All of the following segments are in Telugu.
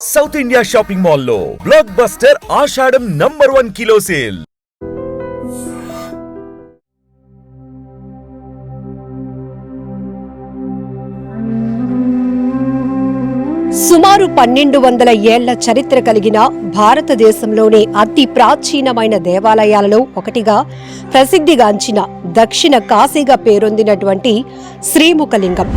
సౌత్ ఇండియా షాపింగ్ మాల్లో blockbuster Ashadham number one kilo sale సుమారు పన్నెండు వందల ఏళ్ళ చరిత్ర కలిగిన భారతదేశంలోని అతి ప్రాచీనమైన దేవాలయాలలో ఒకటిగా ప్రసిద్ధిగాంచిన దక్షిణ కాశీగా పేరొందినటువంటి శ్రీముఖలింగం.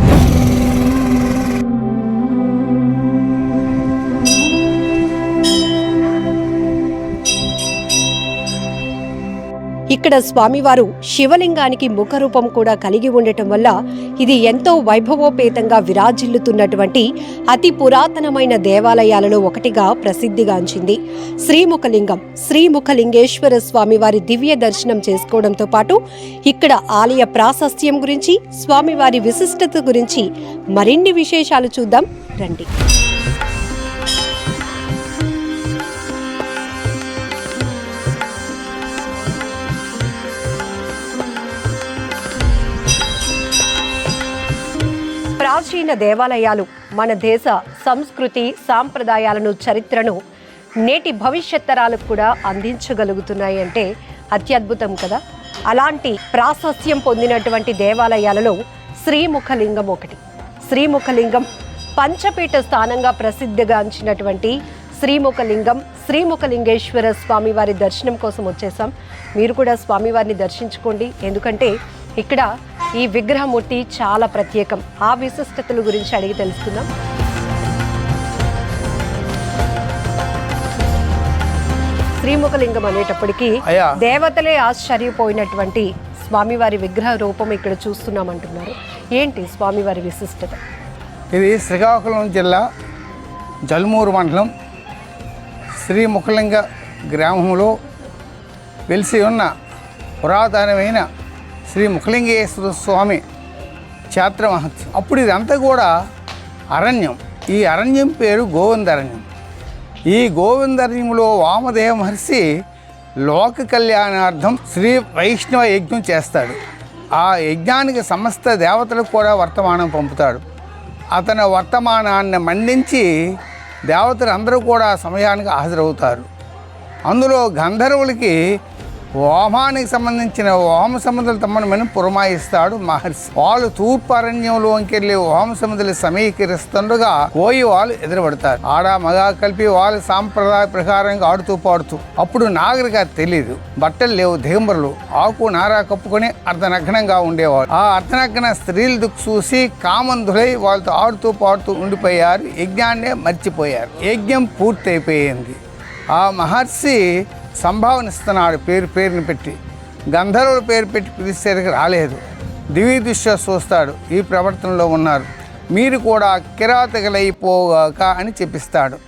ఇక్కడ స్వామివారు శివలింగానికి ముఖరూపం కూడా కలిగి ఉండటం వల్ల ఇది ఎంతో వైభవోపేతంగా విరాజిల్లుతున్నటువంటి అతి పురాతనమైన దేవాలయాలలో ఒకటిగా ప్రసిద్ధిగాంచింది శ్రీముఖలింగం శ్రీముఖలింగేశ్వర స్వామివారి దివ్య దర్శనం చేసుకోవడంతో పాటు ఇక్కడ ఆలయ ప్రాశస్త్యం గురించి స్వామివారి విశిష్టత గురించి మరిన్ని విశేషాలు చూద్దాం. రండి. ప్రాచీన దేవాలయాలు మన దేశ సంస్కృతి సాంప్రదాయాలను చరిత్రను నేటి భవిష్యత్ తరాలకు కూడా అందించగలుగుతున్నాయి అంటే అత్యద్భుతం కదా. అలాంటి ప్రాశస్యం పొందినటువంటి దేవాలయాలలో శ్రీముఖలింగం ఒకటి. శ్రీముఖలింగం పంచపీఠ స్థానంగా ప్రసిద్ధిగాంచినటువంటి శ్రీముఖలింగం శ్రీముఖలింగేశ్వర స్వామివారి దర్శనం కోసం వచ్చేసాం. మీరు కూడా స్వామివారిని దర్శించుకోండి. ఎందుకంటే ఇక్కడ ఈ విగ్రహమూర్తి చాలా ప్రత్యేకం. ఆ విశిష్టతల గురించి అడిగి తెలుసుకుందాం. శ్రీముఖలింగం అనేటప్పటికీ. దేవతలే ఆశ్చర్యపోయినటువంటి స్వామివారి విగ్రహ రూపం ఇక్కడ చూస్తున్నామంటున్నారు. ఏంటి స్వామివారి విశిష్టత? ఇది శ్రీకాకుళం జిల్లా జల్మూరు మండలం శ్రీ ముఖలింగ గ్రామంలో వెలిసి ఉన్న పురాతనమైన శ్రీ ముఖలింగేశ్వర స్వామి క్షేత్ర మహత్యం అప్పుడు ఇదంతా కూడా అరణ్యం. ఈ అరణ్యం పేరు గోవిందరణ్యం. ఈ గోవిందరణ్యంలో వామదేవ మహర్షి లోక కళ్యాణార్థం శ్రీ వైష్ణవ యజ్ఞం చేస్తాడు. ఆ యజ్ఞానికి సమస్త దేవతలకు కూడా వర్తమానం పంపుతాడు. అతని వర్తమానాన్ని మండించి దేవతలు అందరూ కూడా సమయానికి హాజరవుతారు. అందులో గంధర్వులకి హోమానికి సంబంధించిన హోమ సముద్రులు తమ్మని పురమాయిస్తాడు మహర్షి. వాళ్ళు తూర్పు అరణ్యంలోకి వెళ్ళి హోమ సముద్రులు సమీకరిస్తుండగా కోయి వాళ్ళు ఎదురుపడతారు. ఆడ మగ కలిపి వాళ్ళ సాంప్రదాయ ప్రకారంగా ఆడుతూ పాడుతూ. అప్పుడు నాగరిక తెలియదు బట్టలు లేవు దిగంబరులు ఆకు నారా కప్పుకొని అర్ధనగ్నంగా ఉండేవాళ్ళు. ఆ అర్ధనగ్న స్త్రీలు దుక్కు చూసి కామంధులై వాళ్ళతో ఆడుతూ పాడుతూ ఉండిపోయారు. యజ్ఞాన్నే మర్చిపోయారు. యజ్ఞం పూర్తయిపోయింది. ఆ మహర్షి సంభావన ఇస్తున్నాడు పేరు పేరుని పెట్టి. గంధర్వుల పేరు పెట్టి పిలిచేసరికి రాలేదు. దివి దృష్ట్యా చూస్తాడు. ఈ ప్రవర్తనలో ఉన్నారు. మీరు కూడా కిరాతకులైపోగాక అని చెప్పిస్తాడు.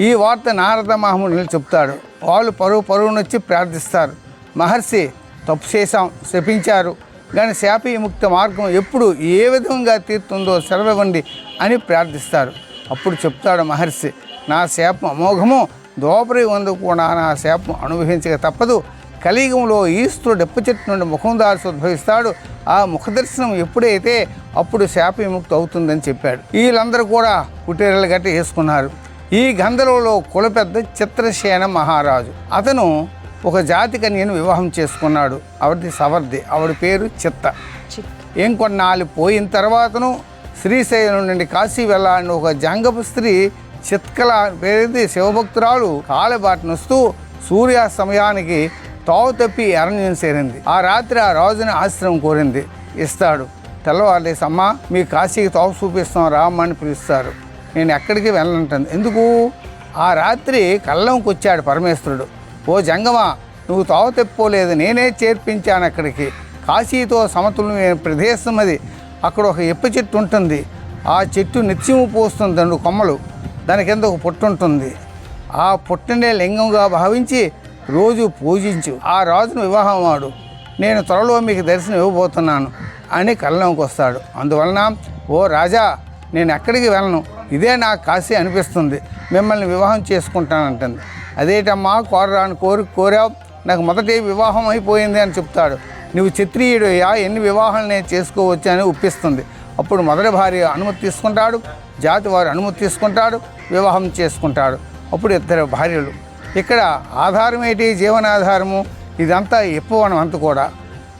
ఈ వార్త నారద మహమునులు చెప్తాడు. వాళ్ళు పరువు పరువునొచ్చి ప్రార్థిస్తారు. మహర్షి తప్పు చేశాం శపించారు. కానీ శాప ముక్త మార్గం ఎప్పుడు ఏ విధంగా తీరుతుందో సెలవివ్వండి అని ప్రార్థిస్తారు. అప్పుడు చెప్తాడు మహర్షి నా శాపం అమోఘము దోపరి వందు కూడా నా శాపం అనుభవించక తప్పదు. కలియుగంలో ఈశ్వరుడు డెప్ప చెట్టు నుండి ముఖం దాల్సి ఉద్భవిస్తాడు. ఆ ముఖ దర్శనం ఎప్పుడైతే అప్పుడు శాప విముక్తి అవుతుందని చెప్పాడు. వీళ్ళందరూ కూడా కుటీరలు గట్టి వేసుకున్నారు ఈ గంధర్వులో కుల పెద్ద చిత్రసేన మహారాజు. అతను ఒక జాతి కన్యను వివాహం చేసుకున్నాడు. ఆవిడది సవర్ది. ఆవిడ పేరు చిత్త. చిత్ ఇంకొన్నాళ్ళు పోయిన తర్వాతను శ్రీశైలం నుండి కాశీ వెళ్ళాలని ఒక జంగపు స్త్రీ చిత్కల పేరింది శివభక్తురాలు కాలబాటనొస్తూ సూర్యాస్తమయానికి తావు తప్పి అరణ్యం చేరింది. ఆ రాత్రి ఆ రాజుని ఆశ్రయం కోరింది. ఇస్తాడు. తెల్లవారులేసి అమ్మ మీ కాశీకి తావు చూపిస్తాం రామ్మని పిలుస్తారు. నేను ఎక్కడికి వెళ్ళనంటుంది. ఎందుకు? ఆ రాత్రి కళ్ళంకి వచ్చాడు పరమేశ్వరుడు. ఓ జంగమా నువ్వు తావు తెప్పుకోలేదు నేనే చేర్పించాను అక్కడికి. కాశీతో సమతుల్యమైన ప్రదేశం అది. అక్కడ ఒక ఎప్ప చెట్టు ఉంటుంది. ఆ చెట్టు నిత్యము పోస్తుంది రెండు కొమ్మలు. దాని కింద ఒక పుట్టు ఉంటుంది? ఆ పుట్టనే లింగంగా భావించి రోజు పూజించు. ఆ రాజును వివాహం వాడు. నేను త్వరలో మీకు దర్శనం ఇవ్వబోతున్నాను అని కళ్ళంకి వస్తాడు. అందువలన ఓ రాజా నేను ఎక్కడికి వెళ్ళను? ఇదే నాకు కాశీ అనిపిస్తుంది. మిమ్మల్ని వివాహం చేసుకుంటానంటుంది. అదేటమ్మా కోరరాని కోరి కోరావు నాకు మొదటి వివాహం అయిపోయింది అని చెప్తాడు. నువ్వు క్షత్రియుడయ్యా ఎన్ని వివాహాలు నేను చేసుకోవచ్చు అని ఒప్పిస్తుంది. అప్పుడు మొదటి భార్య అనుమతి తీసుకుంటాడు. జాతి వారు అనుమతి తీసుకుంటాడు వివాహం చేసుకుంటాడు. అప్పుడు ఇద్దరు భార్యలు. ఇక్కడ ఆధారం ఏంటి? జీవనాధారము? ఇదంతా ఎప్పువనం అంత కూడా.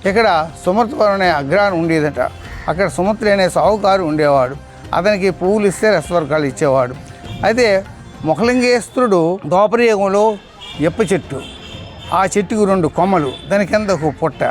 ఇక్కడ సుమృతపురం అనే అగ్రహారం ఉండేదట. అక్కడ సుమతులు అనే సాహుకారు ఉండేవాడు. అతనికి పువ్వులు ఇస్తే రసవర్గాలు ఇచ్చేవాడు. అయితే ముఖలింగేశ్వరుడు దోపరయుగంలో ఎప్ప చెట్టు. ఆ చెట్టుకు రెండు కొమ్మలు. దాని కింద ఒక పుట్ట.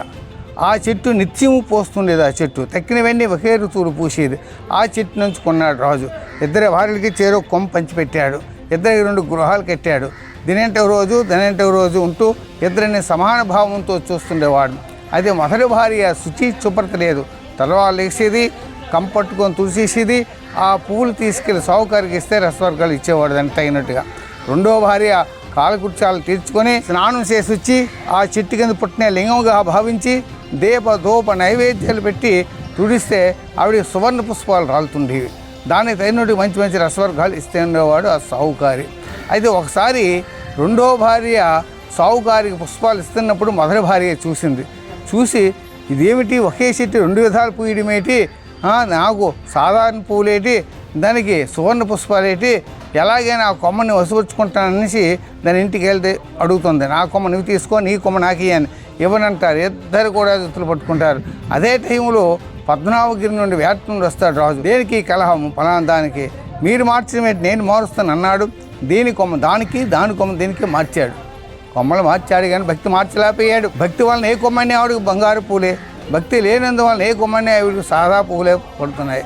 ఆ చెట్టు నిత్యము పోస్తుండేది ఆ చెట్టు. తక్కినవన్నీ ఒకే ఋతువులు పూసేది. ఆ చెట్టు నుంచి కొన్నాడు రాజు. ఇద్దరి వారికి చేరో కొమ్మ పంచిపెట్టాడు. ఇద్దరికి రెండు గృహాలు కట్టాడు. దినేంట రోజు దినేంట రోజు ఉంటూ ఇద్దరిని సమాన భావంతో చూస్తుండేవాడు. అది మొదటి భార్య శుచి శుభ్రత లేదు. తలవాళ్ళు వేసేది కంపట్టుకొని తుడిచేసేది ఆ పువ్వులు తీసుకెళ్ళి సావుకారికి ఇస్తే రసవర్గాలు ఇచ్చేవాడు దానికి తగినట్టుగా. రెండో భార్య కాలకృత్యాలు తీర్చుకొని స్నానం చేసి వచ్చి ఆ చెట్టు కింద పుట్టిన లింగంగా భావించి దీప ధూప నైవేద్యాలు పెట్టి తుడిస్తే ఆవిడ సువర్ణ పుష్పాలు రాలుతుండేవి. దానికి తగినట్టు మంచి మంచి రసవర్గాలు ఇస్తే ఉండేవాడు ఆ సావుకారి అయితే ఒకసారి రెండో భార్య సాహుకారికి పుష్పాలు ఇస్తున్నప్పుడు మొదటి భార్య చూసింది. చూసి ఇదేమిటి ఒకే చెట్టు రెండు విధాలు పూయడమేటి? నాకు సాధారణ పూలేటి దానికి సువర్ణ పుష్పాలేటి ఎలాగైనా ఆ కొమ్మని వసూర్చుకుంటాననేసి దాని ఇంటికి వెళ్తే అడుగుతుంది నా కొమ్మ నువ్వు తీసుకో నీ కొమ్మ నాకు అని. ఇవ్వనంటారు ఇద్దరు కూడా జుత్తులు పట్టుకుంటారు. అదే టైంలో పద్మనాభగిరి నుండి వేట నుండి వస్తాడు రాజు. దేనికి కలహం? ఫలానా దానికి. మీరు మార్చిన నేను మారుస్తాను అన్నాడు. దీని కొమ్మ దానికి దాని కొమ్మ దీనికి మార్చాడు. కొమ్మలు మార్చాడు కానీ భక్తి మార్చలేకపోయాడు. భక్తి వలన ఏ కొమ్మని ఆవిడకి బంగారు పూలే. భక్తి లేనందువలన ఏ కొమ్మని ఆవిడకి సాదా పూలే పడుతున్నాయి.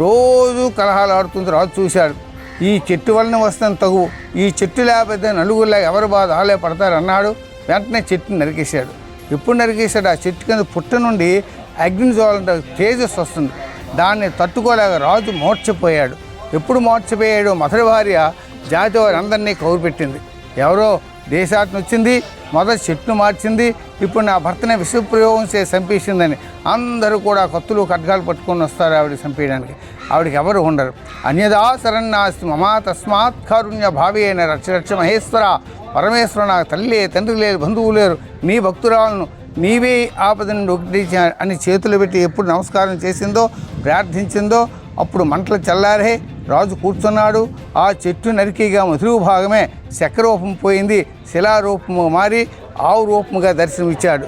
రోజు కలహాలు ఆడుతుంది రాజు చూశాడు. ఈ చెట్టు వలన వస్తాను తగు ఈ చెట్టు లేకపోతే నలుగురిలా ఎవరు బాధ ఆలే పడతారు అన్నాడు. వెంటనే చెట్టుని నరికేశాడు. ఎప్పుడు నరికేశాడు? ఆ చెట్టు కింద పుట్ట నుండి అగ్ని జ్వాలంటే తేజస్ వస్తుంది. దాన్ని తట్టుకోలేక రాజు మోర్చిపోయాడు ఎప్పుడు మోర్చిపోయాడు మొదటి భార్య జాతి వారి అందరినీ కౌరు పెట్టింది. ఎవరో దేశాటన వచ్చింది మొదటి చెట్టును మార్చింది ఇప్పుడు నా భర్తనే విషప్రయోగం చేసి చంపేసిందని అందరూ కూడా కత్తులు ఖడ్గాలు పట్టుకొని వస్తారు ఆవిడ చంపేయడానికి. ఆవిడకి ఎవరు ఉండరు. అన్యదా శరణ్యాస్తి మమా తస్మాత్ కారుణ్య భావి అయిన రక్ష రక్ష మహేశ్వర పరమేశ్వర నాకు తల్లి తండ్రి లేరు బంధువు లేరు నీ భక్తురాలను నీవే ఆపద నుండి ఒకటి అని చేతులు పెట్టి ఎప్పుడు నమస్కారం చేసిందో ప్రార్థించిందో అప్పుడు మంటలు చల్లారే రాజు కూర్చున్నాడు. ఆ చెట్టు నరికిగా మధురు భాగమే శకరూపం పోయింది. శిలారూపము మారి ఆవు రూపముగా దర్శనమిచ్చాడు.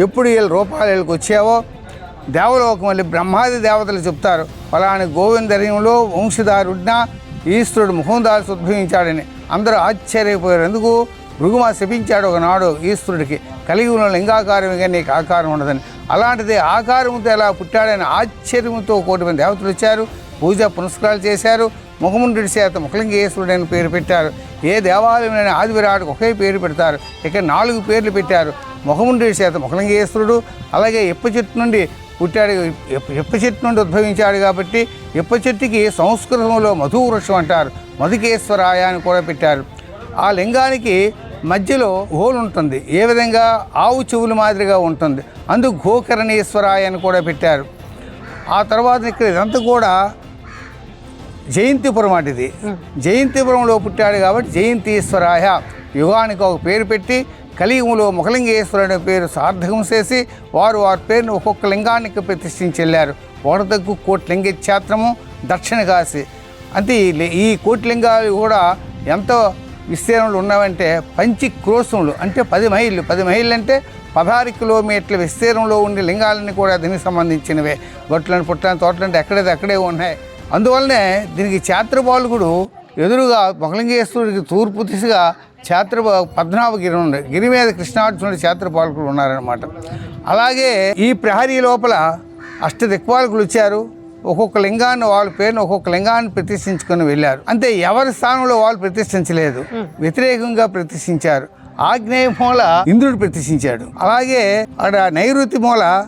ఎప్పుడు వీళ్ళ రూపాలు వీళ్ళకి వచ్చావో? దేవలోకం వెళ్ళి బ్రహ్మాది దేవతలు చెప్తారు. ఫలాని గోవిందర్యంలో వంశధారుడిన ఈశ్వరుడు ముఖం దాల్సి ఉద్భవించాడని. అందరూ ఆశ్చర్యపోయారు. ఎందుకు? భృగుమ శపించాడు ఒకనాడు ఈశ్వరుడికి. కలిగి ఉన్న లింగాకారమిగా నీకు ఆకారం ఉండదని. అలాంటిది ఆకారంతో ఎలా పుట్టాడని ఆశ్చర్యంతో కోటి మంది దేవతలు వచ్చారు. పూజ పునస్కారాలు చేశారు. ముఖముండి చేత ముఖలింగేశ్వరుడు అని పేరు పెట్టారు. ఏ దేవాలయమైన ఆదివిరాటకు ఒకే పేరు పెడతారు. ఇక్కడ నాలుగు పేర్లు పెట్టారు. ముఖముండి చేత ముఖలింగేశ్వరుడు అలాగే ఇప్ప చెట్టు నుండి పుట్టాడు. ఎప్ప చెట్టు నుండి ఉద్భవించాడు కాబట్టి ఇప్ప చెట్టుకి సంస్కృతంలో మధు వృక్షం అంటారు. మధుకేశ్వరాయ అని కూడా పెట్టారు. ఆ లింగానికి మధ్యలో హోల్ ఉంటుంది. ఏ విధంగా ఆవు చెవుల మాదిరిగా ఉంటుంది. అందుకు గోకరణేశ్వరాయ అని కూడా పెట్టారు. ఆ తర్వాత ఇక్కడ ఇదంతా కూడా జయంతిపురం అటుది. జయంతిపురంలో పుట్టాడు కాబట్టి జయంతీశ్వరాయ. యుగానికి ఒక పేరు పెట్టి కలియుగంలో ముఖలింగేశ్వరుడు అనే పేరు సార్థకం చేసి వారు వారి పేరును ఒక్కొక్క లింగానికి ప్రతిష్ఠించి వెళ్ళారు. ఓడదగ్గు కోట్లింగ క్షేత్రము దక్షిణ కాశీ. అంటే లి- ఈ కోట్లింగాలు కూడా ఎంతో విస్తీర్ణంలో ఉన్నావంటే పంచి క్రోశములు అంటే పది మైళ్ళు. పది మైళ్ళు అంటే పదహారు కిలోమీటర్ల విస్తీర్ణంలో ఉండే లింగాలన్నీ కూడా దీనికి సంబంధించినవే. గొట్లని పుట్టని తోటలంటే ఎక్కడైతే అక్కడే ఉన్నాయి. అందువల్లనే దీనికి క్షేత్రపాలకుడు ఎదురుగా మొగలింగేశ్వరుడికి తూర్పు దిశగా క్షేత్ర పద్మనాభగిరి ఉంది. గిరి మీద కృష్ణార్జునుడు క్షేత్రపాలకుడు ఉన్నారనమాట అలాగే ఈ ప్రహరీ లోపల అష్ట దిక్పాలకులు వచ్చారు. ఒక్కొక్క లింగాన్ని వాళ్ళ పేరును ఒక్కొక్క లింగాన్ని ప్రతిష్ఠించుకొని వెళ్ళారు. అంతే ఎవరి స్థానంలో వాళ్ళు ప్రతిష్ఠించలేదు. వ్యతిరేకంగా ప్రతిష్ఠించారు. ఆగ్నేయ మూల ఇంద్రుడు ప్రతిష్ఠించాడు. అలాగే అక్కడ నైరుతి మూల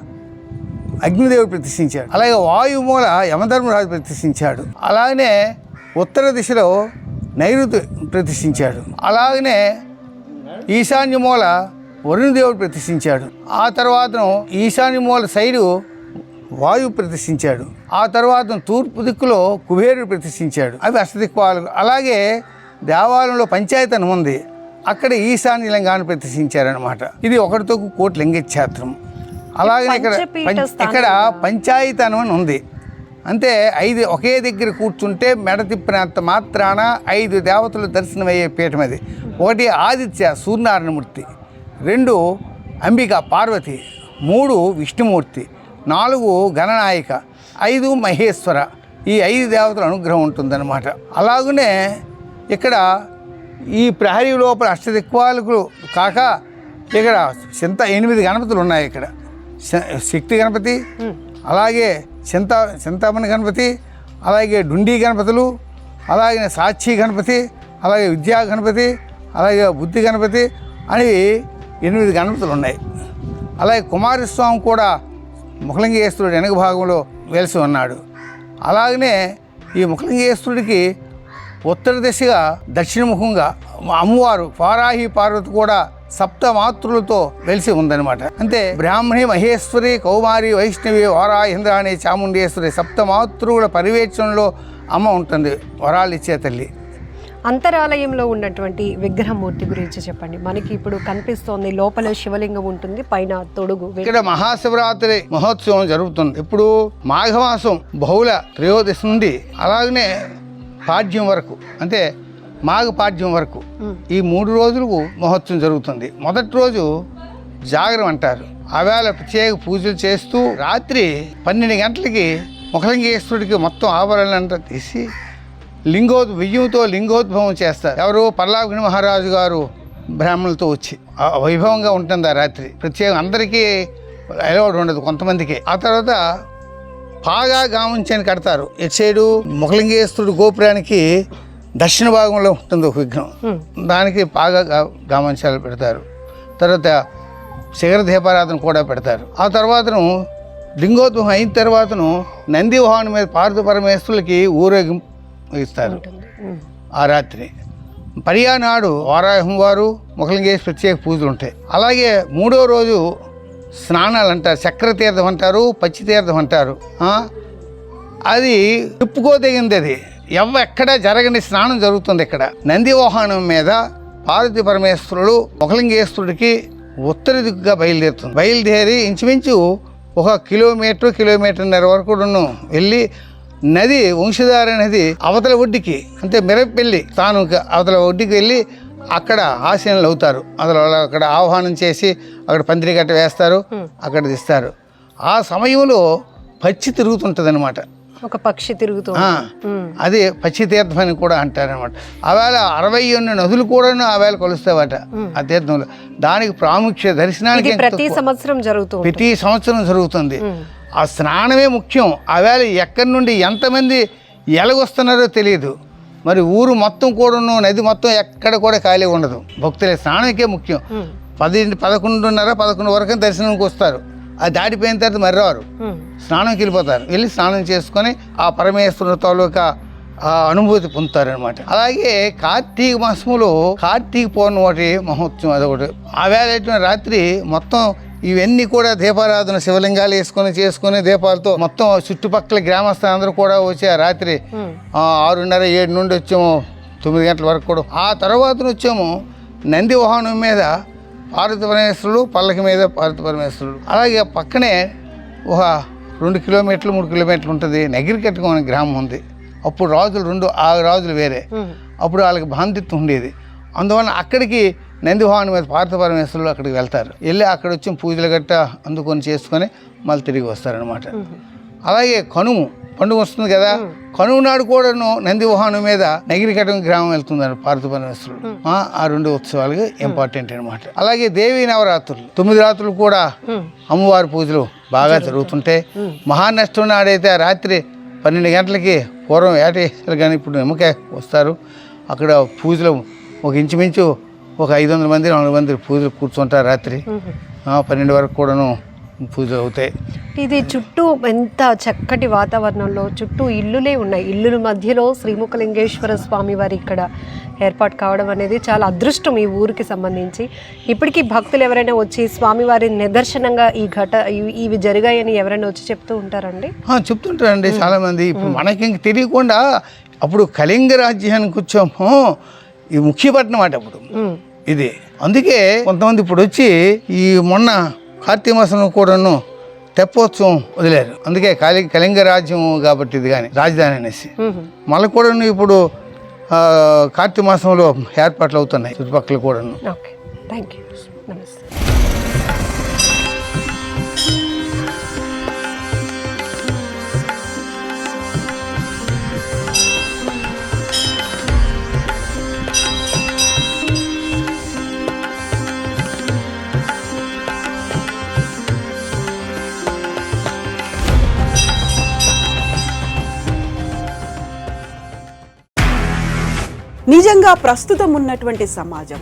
అగ్నిదేవుడు ప్రతిష్ఠించాడు. అలాగే వాయు మూల యమధర్మరాజు ప్రతిష్ఠించాడు. అలాగనే ఉత్తర దిశలో నైరుతి ప్రతిష్ఠించాడు. అలాగనే ఈశాన్య మూల వరుణదేవుడు ప్రతిష్ఠించాడు. ఆ తర్వాత ఈశాన్య మూల సైడు వాయువు ప్రతిష్ఠించాడు. ఆ తర్వాత తూర్పు దిక్కులో కుబేరుడు ప్రతిష్ఠించాడు. అవి అష్టదిక్పాలు అలాగే దేవాలయంలో పంచాయతనం ఉంది. అక్కడ ఈశాన్య లింగాన్ని ప్రతిష్ఠించారనమాట ఇది ఒకటితో కోటి లింగ క్షేత్రం. అలాగే ఇక్కడ ఇక్కడ పంచాయతనం అని ఉంది. అంతే ఐదు ఒకే దగ్గర కూర్చుంటే మెడ తిప్పినంత మాత్రాన ఐదు దేవతలు దర్శనమయ్యే పీఠం అది. ఒకటి ఆదిత్య సూర్యనారాయణమూర్తి రెండు అంబిక పార్వతి. మూడు విష్ణుమూర్తి. నాలుగు గణనాయిక ఐదు మహేశ్వర ఈ ఐదు దేవతల అనుగ్రహం ఉంటుందన్నమాట. అలాగనే ఇక్కడ ఈ ప్రహరీ లోపల అష్టదిక్పాలకులు కాక ఇక్కడ చింత ఎనిమిది గణపతులు ఉన్నాయి ఇక్కడ. శక్తి గణపతి అలాగే చింత చింతామణి గణపతి అలాగే డుండి గణపతులు అలాగే సాక్షి గణపతి అలాగే విద్యా గణపతి అలాగే బుద్ధి గణపతి అని ఎనిమిది గణపతులు ఉన్నాయి. అలాగే కుమారస్వామి కూడా ముఖలింగేశ్వరుడు వెనక భాగంలో వెలిసి ఉన్నాడు. అలాగనే ఈ ముఖలింగేశ్వరుడికి ఉత్తర దిశగా దక్షిణముఖంగా అమ్మవారు వారాహి పార్వతి కూడా సప్త మాతృలతో వెలిసి ఉందన్నమాట. అంటే బ్రాహ్మణి మహేశ్వరి కౌమారి వైష్ణవి వారాహింద్రాణి చాముండేశ్వరి సప్త మాతృవుల పర్యవేక్షణలో అమ్మ ఉంటుంది వరాలు ఇచ్చే తల్లి. అంతరాలయంలో ఉన్నటువంటి విగ్రహమూర్తి గురించి చెప్పండి. మనకి ఇప్పుడు కనిపిస్తోంది లోపల శివలింగం ఉంటుంది పైన తొడుగు ఇక్కడ మహాశివరాత్రి మహోత్సవం జరుగుతుంది. ఇప్పుడు మాఘమాసం బహుళ త్రయోదశి నుండి అలాగనే పాడ్యం వరకు అంటే మాఘ పాడ్యం వరకు ఈ మూడు రోజులకు మహోత్సవం జరుగుతుంది. మొదటి రోజు జాగరం అంటారు. ఆవేళ ప్రత్యేక పూజలు చేస్తూ రాత్రి పన్నెండు గంటలకి ముఖలింగేశ్వరుడికి మొత్తం ఆభరణలంతా తీసి లింగోద్ బియ్యంతో లింగోద్భవం చేస్తారు. ఎవరు పల్లాభిని మహారాజు గారు బ్రాహ్మణులతో వచ్చి వైభవంగా ఉంటుంది ఆ రాత్రి? ప్రత్యేకం అందరికీ అలవాటు ఉండదు కొంతమందికి. ఆ తర్వాత పాగా గామంచని కడతారు. ఎటు సైడు? ముఖలింగేశ్వరుడు గోపురానికి దక్షిణ భాగంలో ఉంటుంది ఒక విగ్రహం. దానికి పాగా గా- గామంచాలు పెడతారు. తర్వాత శిఖర దీపారాధన కూడా పెడతారు. ఆ తర్వాతను లింగోద్భవం అయిన తర్వాతను నంది వాహనం మీద పార్వతి పరమేశ్వరులకి ఊరేగింపు ఇస్తారు. ఆ రాత్రి. పర్యా నాడు వారాహం వారు ముఖలింగేశ్వర ప్రత్యేక పూజలు ఉంటాయి. అలాగే మూడో రోజు స్నానాలు అంటారు చక్ర తీర్థం అంటారు పచ్చి తీర్థం అంటారు? అది చెప్పుకోదగింది అది. ఎవ ఎక్కడ జరగని స్నానం జరుగుతుంది ఇక్కడ. నంది వాహనం మీద పార్వతి పరమేశ్వరుడు ముఖలింగేశ్వరుడికి ఉత్తర దిక్కుగా బయలుదేరుతుంది. బయలుదేరి ఇంచుమించు ఒక కిలోమీటర్ కిలోమీటర్న్నర వరకు వెళ్ళి నది వంశధార నది అవతల ఒడ్డుకి అంటే మిరపెల్లి తాను అవతల ఒడ్డుకి వెళ్ళి అక్కడ ఆశీనులు అవుతారు. అసలు అక్కడ ఆహ్వానం చేసి అక్కడ పందిరి గట్ట వేస్తారు అక్కడ తీస్తారు. ఆ సమయంలో పచ్చి తిరుగుతుంటుంది ఒక పక్షి తిరుగుతూ. అది పచ్చి తీర్థం అని కూడా అంటారనమాట ఆవేళ అరవై ఎన్ని నదులు కూడాను ఆవేళ కొలుస్తావట ఆ తీర్థంలో. దానికి ప్రాముఖ్యత దర్శనానికి ప్రతి. సంవత్సరం జరుగుతూ ఉంటుంది. ప్రతి సంవత్సరం జరుగుతుంది. ఆ స్నానమే ముఖ్యం. ఆవేళ ఎక్కడి నుండి ఎంతమంది ఎలాగొస్తున్నారో తెలియదు మరి ఊరు మొత్తం కూడాను నది మొత్తం ఎక్కడ కూడా ఖాళీ ఉండదు. భక్తుల స్నానానికే ముఖ్యం. పది పదకొండున్నర పదకొండు వరకు దర్శనంకి వస్తారు. అది దాటిపోయిన తర్వాత మరి రారు ఉమ్. స్నానంకి వెళ్ళిపోతారు. వెళ్ళి స్నానం చేసుకొని ఆ పరమేశ్వరుని తాలూకా అనుభూతి పొందుతారనమాట అలాగే కార్తీక మాసంలో కార్తీక పౌర్ణమి ఒకటి మహోత్సవం అదొకటి. ఆ వేళ రాత్రి మొత్తం ఇవన్నీ కూడా దీపారాధన శివలింగాలు వేసుకొని చేసుకొని దీపాలతో మొత్తం చుట్టుపక్కల గ్రామస్తులందరూ కూడా వచ్చి ఆ రాత్రి ఆరున్నర ఏడు నుండి వచ్చాము తొమ్మిది గంటల వరకు కూడా. ఆ తర్వాత వచ్చాము నంది వాహనం మీద పార్వతి పరమేశ్వరుడు పల్లకి మీద పార్వతి పరమేశ్వరుడు. అలాగే పక్కనే ఒక రెండు కిలోమీటర్లు మూడు కిలోమీటర్లు ఉంటుంది నగిరికట్టుకం అనే గ్రామం ఉంది. అప్పుడు రాజులు రెండు ఆ రాజులు వేరే. అప్పుడు వాళ్ళకి బాంధిత్వం ఉండేది. అందువల్ల అక్కడికి నంది వాహనం మీద పార్వతి పరమేశ్వరులు అక్కడికి వెళ్తారు. వెళ్ళి అక్కడ వచ్చి పూజలు గట్ట అందుకొని చేసుకొని మళ్ళీ తిరిగి వస్తారనమాట అలాగే కనుము పండుగ వస్తుంది కదా కనుము నాడు కూడాను నంది వాహనం మీద నగిరికటం గ్రామం వెళ్తున్నారు పార్వతి పరమేశ్వరుడు. ఆ, రెండు ఉత్సవాలుగా ఇంపార్టెంట్ అనమాట అలాగే దేవీ నవరాత్రులు తొమ్మిది రాత్రులు కూడా. అమ్మవారి పూజలు బాగా జరుగుతుంటాయి. మహానష్టం నాడైతే ఆ రాత్రి పన్నెండు గంటలకి పూర్వం ఏటేసారు కానీ ఇప్పుడు నిమ్మకాయ వస్తారు. అక్కడ పూజలు ఒక ఇంచుమించు ఒక ఐదు వందల మంది నాలుగు మంది పూజలు కూర్చుంటారు రాత్రి. పన్నెండు వరకు కూడాను పూజలు అవుతాయి. ఇది చుట్టూ ఎంత చక్కటి వాతావరణంలో చుట్టూ ఇల్లులే ఉన్నాయి. ఇల్లుల మధ్యలో శ్రీముఖలింగేశ్వర స్వామి వారి ఇక్కడ ఏర్పాటు కావడం అనేది చాలా అదృష్టం ఈ ఊరికి సంబంధించి. ఇప్పటికీ భక్తులు ఎవరైనా వచ్చి స్వామివారి నిదర్శనంగా ఈ ఘట ఇవి- జరిగాయని ఎవరైనా వచ్చి చెప్తూ ఉంటారండి? చెప్తుంటారండి చాలామంది. ఇప్పుడు మనకి ఇంక తెలియకుండా అప్పుడు కళింగ రాజ్యానికి వచ్చాము ఈ ముఖ్యపట్నం అట అప్పుడు. ఇది. అందుకే కొంతమంది ఇప్పుడు వచ్చి ఈ మొన్న కార్తీక మాసంలో కూడాను తెప్పోత్సవం వదిలేరు. అందుకే కలి కళింగ రాజ్యం కాబట్టి ఇది కానీ రాజధాని అనేసి. మళ్ళీ కూడా ఇప్పుడు ఆ, కార్తీక మాసంలో ఏర్పాట్లు అవుతున్నాయి చుట్టుపక్కల కూడాను. ఓకే. థ్యాంక్ యూ నమస్తే. ముఖ్యంగా ప్రస్తుతం ఉన్నటువంటి సమాజం.